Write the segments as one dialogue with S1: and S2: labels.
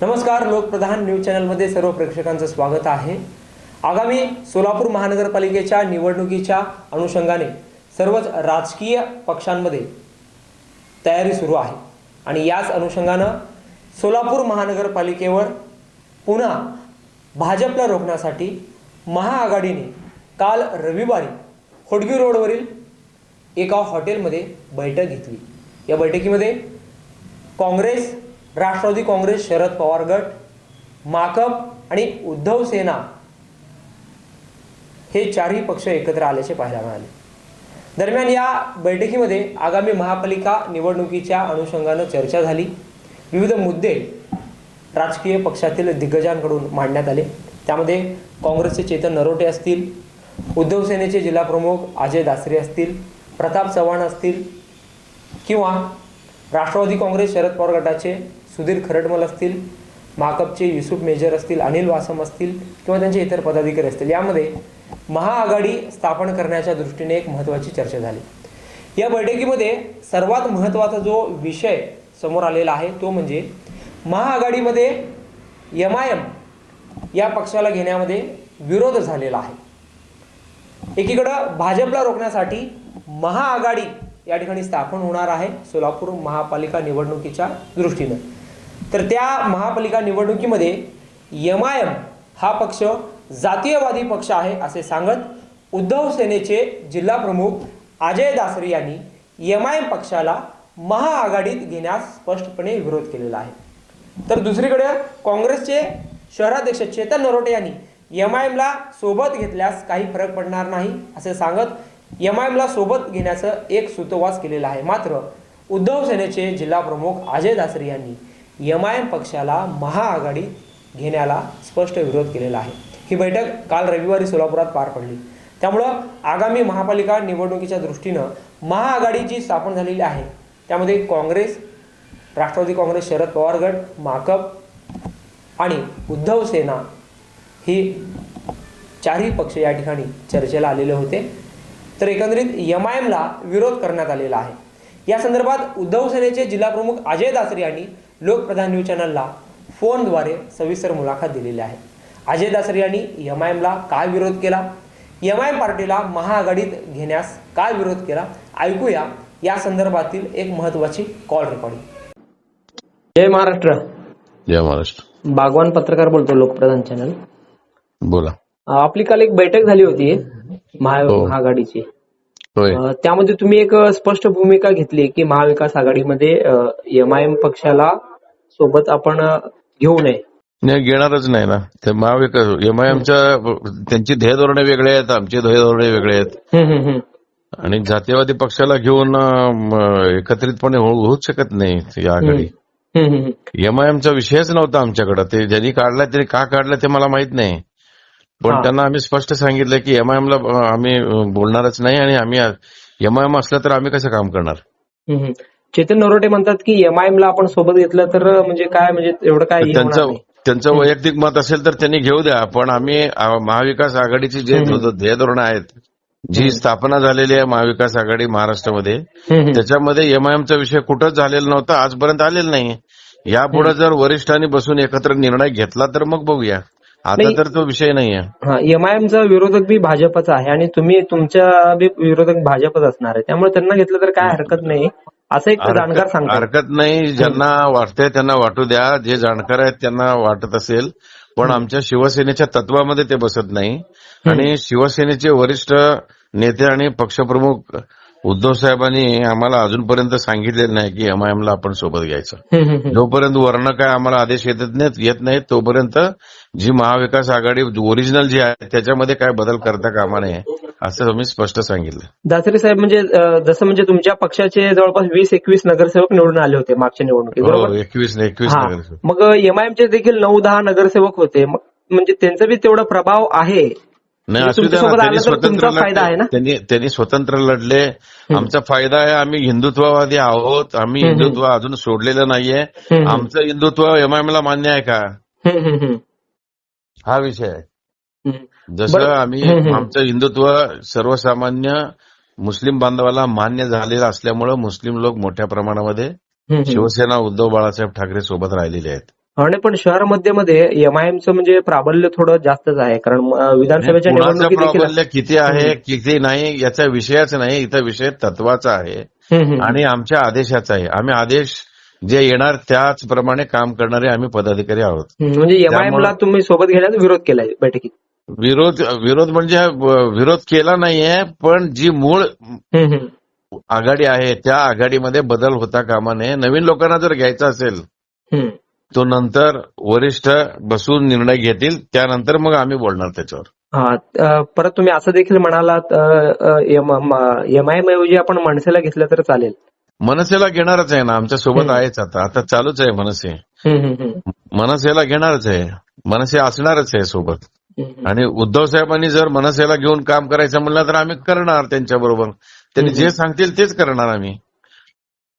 S1: नमस्कार लोकप्रधान न्यूज चॅनलमध्ये सर्व प्रेक्षकांचं स्वागत आहे. आगामी सोलापूर महानगरपालिकेच्या निवडणुकीच्या अनुषंगाने सर्वच राजकीय पक्षांमध्ये तयारी सुरू आहे. आणि याच अनुषंगानं सोलापूर महानगरपालिकेवर पुन्हा भाजपला रोखण्यासाठी महाआघाडीने काल रविवारी होडगी रोडवरील एका हॉटेलमध्ये बैठक घेतली. या बैठकीमध्ये काँग्रेस राष्ट्रवादी काँग्रेस शरद पवार गट माकप आणि उद्धव सेना हे चारही पक्ष एकत्र आल्याचे पाहायला मिळाले. दरम्यान या बैठकीमध्ये आगामी महापालिका निवडणुकीच्या अनुषंगानं चर्चा झाली. विविध मुद्दे राजकीय पक्षातील दिग्गजांकडून मांडण्यात आले. त्यामध्ये काँग्रेसचे चेतन नरोटे असतील उद्धव सेनेचे जिल्हाप्रमुख अजय दासरे असतील प्रताप चव्हाण असतील किंवा राष्ट्रवादी काँग्रेस शरद पवार गटाचे सुधीर खरडमल असतील माकपचे युसुफ मेजर असतील अनिल वासम असतील किंवा त्यांचे इतर पदाधिकारी असतील यामध्ये महाआघाडी स्थापन करण्याच्या दृष्टीने एक महत्त्वाची चर्चा झाली. या बैठकीमध्ये सर्वात महत्त्वाचा जो विषय समोर आलेला आहे तो म्हणजे महाआघाडीमध्ये एम आय एम या पक्षाला घेण्यामध्ये विरोध झालेला आहे. एकीकडं भाजपला रोखण्यासाठी महाआघाडी या ठिकाणी स्थापन होणार आहे सोलापूर महापालिका निवडणुकीच्या दृष्टीनं. तर त्या महापालिका निवडणुकीमध्ये एम आय एम हा पक्ष जातीयवादी पक्ष आहे असे सांगत उद्धव सेनेचे जिल्हा प्रमुख अजय दासरे यांनी एम आय एम पक्षाला महाआघाडीत घेण्यास स्पष्टपणे विरोध केलेला आहे. तर दुसरीकडे काँग्रेसचे शहराध्यक्ष चेतन नरोटे यांनी एम आय एमला सोबत घेतल्यास काही फरक पडणार नाही असे सांगत एम आय एमला सोबत घेण्याचं एक सूतोवास केलेला आहे. मात्र उद्धव सेनेचे जिल्हा प्रमुख अजय दासरे यांनी एम आय एम पक्षाला महाआघाडीत घेण्याला स्पष्ट विरोध केलेला आहे. ही बैठक काल रविवारी सोलापुरात पार पडली. त्यामुळं आगामी महापालिका निवडणुकीच्या दृष्टीनं महाआघाडी जी स्थापन झालेली आहे. त्यामध्ये काँग्रेस राष्ट्रवादी काँग्रेस शरद पवार गट माकप आणि उद्धव सेना ही चारही पक्ष या ठिकाणी चर्चेला आलेले होते. तर एकंदरीत एम आय एमला विरोध करण्यात आलेला आहे. या संदर्भात उद्धव सेनेचे जिल्हाप्रमुख अजय दासरे यांनी लोकप्रधान न्यूज चॅनलला फोनद्वारे सविस्तर मुलाखत दिलेली आहे. अजय दासरे यांनी एम आय एमला काय विरोध केला? एम आय एम पार्टीला महाआघाडीत घेण्यास काय विरोध केला? ऐकूया या संदर्भातील एक महत्वाची कॉल रेकॉर्डिंग जय महाराष्ट्र.
S2: जय महाराष्ट्र.
S1: बागवान पत्रकार बोलतो लोकप्रधान चॅनल.
S2: बोला.
S1: आपली काल एक बैठक झाली होती
S2: हो.
S1: महाआघाडीची. त्यामध्ये तुम्ही एक स्पष्ट भूमिका घेतली की महाविकास आघाडीमध्ये एम आय एम पक्षाला सोबत आपण घेऊ नये
S2: नाही घेणारच नाही ना ते महाविकास एम आय एमच्या त्यांची ध्येय धोरणे वेगळे आहेत आमची ध्येय धोरणे वेगळे आहेत. आणि जातीयवादी पक्षाला घेऊन एकत्रितपणे होऊ- होऊच शकत नाही ही आघाडी
S1: हम्म, हम्म, हम्म.
S2: एम आय एमचा विषयच नव्हता आमच्याकडे ते ज्यांनी काढला त्यांनी का काढला ते मला माहीत नाही. पण त्यांना आम्ही स्पष्ट सांगितलं की एम आय एमला आम्ही बोलणारच नाही आणि आम्ही एम आय एम असलं तर आम्ही कसं काम करणार.
S1: चेतन नरोटे म्हणतात की एम आय एम ला आपण सोबत घेतलं तर म्हणजे काय म्हणजे एवढं काय
S2: त्यांचं. त्यांचं वैयक्तिक मत असेल तर त्यांनी घेऊ द्या पण आम्ही महाविकास आघाडीची जे. ध्येय धोरणं आहेत जी स्थापना झालेली आहे महाविकास आघाडी महाराष्ट्रामध्ये. त्याच्यामध्ये एमआयएमचा विषय कुठंच झालेला नव्हता आजपर्यंत आलेला नाही यापुढे जर वरिष्ठांनी बसून एकत्र निर्णय घेतला तर मग बघूया आता
S1: नाही.
S2: तर तो विषय नाहीये.
S1: हा एम आय एमचा विरोधक बी भाजपचा आहे आणि तुम्ही तुमच्या बी विरोधक भाजपच असणार आहे. त्यामुळे त्यांना घेतलं तर काय हरकत नाही. असं एक जाणकार सांगतात
S2: हरकत नाही. ज्यांना वाटतंय त्यांना वाटू द्या. जे जाणकार आहेत त्यांना वाटत असेल. पण आमच्या शिवसेनेच्या तत्वामध्ये ते बसत नाही. आणि शिवसेनेचे वरिष्ठ नेते आणि पक्षप्रमुख उद्धव साहेबांनी आम्हाला अजूनपर्यंत सांगितलेलं नाही की एमआयएमला आपण सोबत घ्यायचं. जोपर्यंत वर्ण काय आम्हाला आदेश येत नाहीत येत नाहीत तोपर्यंत जी महाविकास आघाडी ओरिजिनल जी आहे त्याच्यामध्ये काय बदल करता कामा नये असं मी स्पष्ट सांगितलं.
S1: दासरे साहेब म्हणजे जसं म्हणजे तुमच्या पक्षाचे जवळपास वीस एकवीस नगरसेवक निवडून आले होते मागच्या निवडणुकीत
S2: हो एकवीस एकवीस
S1: मग एमआयएमचे देखील नऊ दहा नगरसेवक होते. मग म्हणजे त्यांचा बी तेवढा प्रभाव आहे.
S2: नाही
S1: म्हणजे
S2: असू त्यांनी स्वतंत्र? लढले त्यांनी स्वतंत्र लढले आमचा फायदा आहे आम्ही हिंदुत्ववादी आहोत आम्ही. हिंदुत्व अजून सोडलेलं नाहीये. आमचं हिंदुत्व एमआयएम ला मान्य आहे का. हा विषय आहे. जसं. आम्ही. आमचं हिंदुत्व सर्वसामान्य मुस्लिम बांधवाला मान्य झालेलं असल्यामुळं मुस्लिम लोक मोठ्या प्रमाणामध्ये. शिवसेना उद्धव बाळासाहेब ठाकरे सोबत राहिलेले आहेत
S1: आणि पण शहरामध्ये मध्ये एमआयएमचं म्हणजे प्राबल्य थोडं जास्तच आहे. कारण विधानसभेच्या निवडणुकीत
S2: प्राबल्य किती आहे किती नाही याचा विषयच नाही. इथं विषय तत्वाचा आहे. आणि आमच्या आदेशाचा आहे. आम्ही आदेश जे येणार त्याचप्रमाणे काम करणारे आम्ही पदाधिकारी आहोत.
S1: म्हणजे एमआयएम ला तुम्ही सोबत घेण्याचा विरोध केलाय बैठकीत.
S2: विरोध विरोध म्हणजे विरोध केला नाहीये पण जी मूळ. आघाडी आहे त्या आघाडीमध्ये बदल होता कामा नये. नवीन लोकांना जर घ्यायचा असेल. तो नंतर वरिष्ठ बसून निर्णय घेतील त्यानंतर मग आम्ही बोलणार त्याच्यावर
S1: हा परत तुम्ही असं देखील म्हणालात एमआयएम ऐवजी आपण मनसेला घेतलं तर चालेल
S2: मनसेला घेणारच आहे ना
S1: आमच्यासोबत.
S2: आहेच आता आता चालूच आहे मनसे. मनसेला घेणारच आहे मनसे असणारच आहे सोबत. आणि उद्धव साहेबांनी जर मनसेला घेऊन काम करायचं म्हणलं तर आम्ही करणार त्यांच्या बरोबर त्यांनी. जे सांगतील तेच करणार आम्ही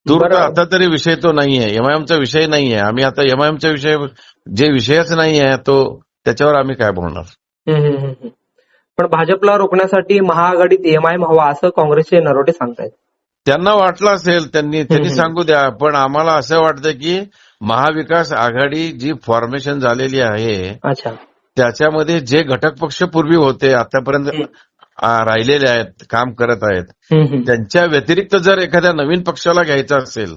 S2: तूर्त
S1: बरं.
S2: आता तरी विषय तो नाहीये एमआयएमचा विषय नाहीये आम्ही आता एमआयएमचा विषय जे विषयच नाहीये तो त्याच्यावर आम्ही काय बोलणार.
S1: पण भाजपला रोखण्यासाठी महाआघाडीत एमआयएम हवा असं काँग्रेसचे नरोटे सांगतायत
S2: त्यांना वाटलं असेल त्यांनी त्यांनी. सांगू द्या पण आम्हाला असं वाटतं की महाविकास आघाडी जी फॉर्मेशन झालेली आहे त्याच्यामध्ये जे घटक पक्ष पूर्वी होते आतापर्यंत राहिलेले आहेत काम करत आहेत. त्यांच्या व्यतिरिक्त जर एखाद्या नवीन पक्षाला घ्यायचा असेल.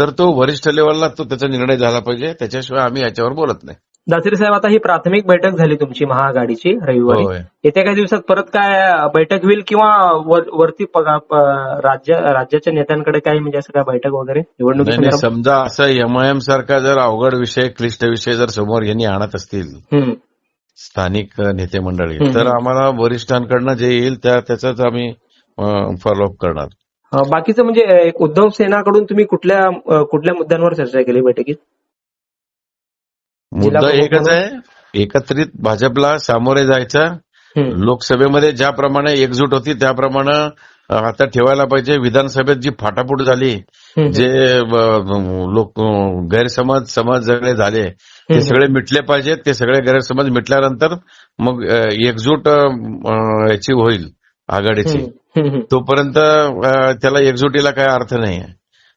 S2: तर तो वरिष्ठ लेवलला तो त्याचा निर्णय झाला पाहिजे त्याच्याशिवाय आम्ही याच्यावर बोलत नाही
S1: दासरी साहेब आता ही प्राथमिक बैठक झाली तुमची महाआघाडीची रविवारी. येत्या काही दिवसात परत काय बैठक होईल किंवा वर- वरती राज्य राज्याच्या नेत्यांकडे काय म्हणजे असं काय बैठक वगैरे निवडणुकी?
S2: समजा असं एमआयएम सारखा जर अवघड विषय क्लिष्ट विषय जर समोर यांनी आणत असतील. स्थानिक नेते मंडळी. तर आम्हाला वरिष्ठांकडनं जे येईल त्या त्याचाच आम्ही फॉलोअप करणार.
S1: बाकीचं म्हणजे उद्धव सेनाकडून तुम्ही कुठल्या कुठल्या मुद्द्यांवर चर्चा केली बैठकीत?
S2: मुद्दा एकच आहे एकत्रित भाजपला सामोरे जायचं. लोकसभेमध्ये ज्याप्रमाणे एकजूट होती त्याप्रमाणे आता ठेवायला पाहिजे. विधानसभेत जी फाटाफूट झाली. जे लोक गैरसमज समज सगळे झाले ते. सगळे मिटले पाहिजेत ते सगळे गैरसमज मिटल्यानंतर मग एकजूट याची होईल आघाडीची. तोपर्यंत त्याला एकजुटीला काय अर्थ नाही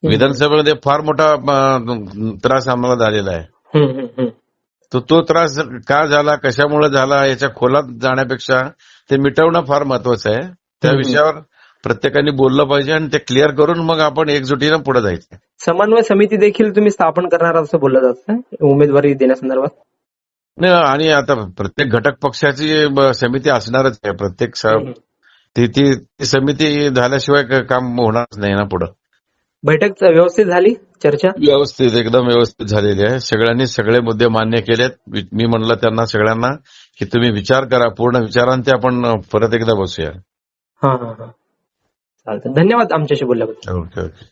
S2: विधानसभेमध्ये फार मोठा त्रास आम्हाला झालेला आहे. तर तो त्रास का झाला कशामुळे झाला याच्या खोलात जाण्यापेक्षा ते मिटवणं फार महत्वाचं आहे. त्या. विषयावर प्रत्येकाने बोललं पाहिजे आणि ते क्लिअर करून मग आपण एकजुटीनं पुढे जायचं.
S1: समन्वय समिती देखील तुम्ही स्थापन करणार असं बोललं जातं उमेदवारी देण्यासंदर्भात?
S2: नाही, आणि आता प्रत्येक घटक पक्षाची समिती असणारच आहे. प्रत्येक. ती ती समिती झाल्याशिवाय काम होणारच नाही ना पुढं.
S1: बैठक व्यवस्थित झाली? चर्चा?
S2: व्यवस्थित एकदम व्यवस्थित झालेली आहे. सगळ्यांनी सगळे मुद्दे मान्य केलेत. मी म्हणलं त्यांना सगळ्यांना की तुम्ही विचार करा पूर्ण विचारांते आपण परत एकदा बसूया.
S1: हा हा. चालतं धन्यवाद आमच्याशी बोलल्याबद्दल.
S2: Okay okay.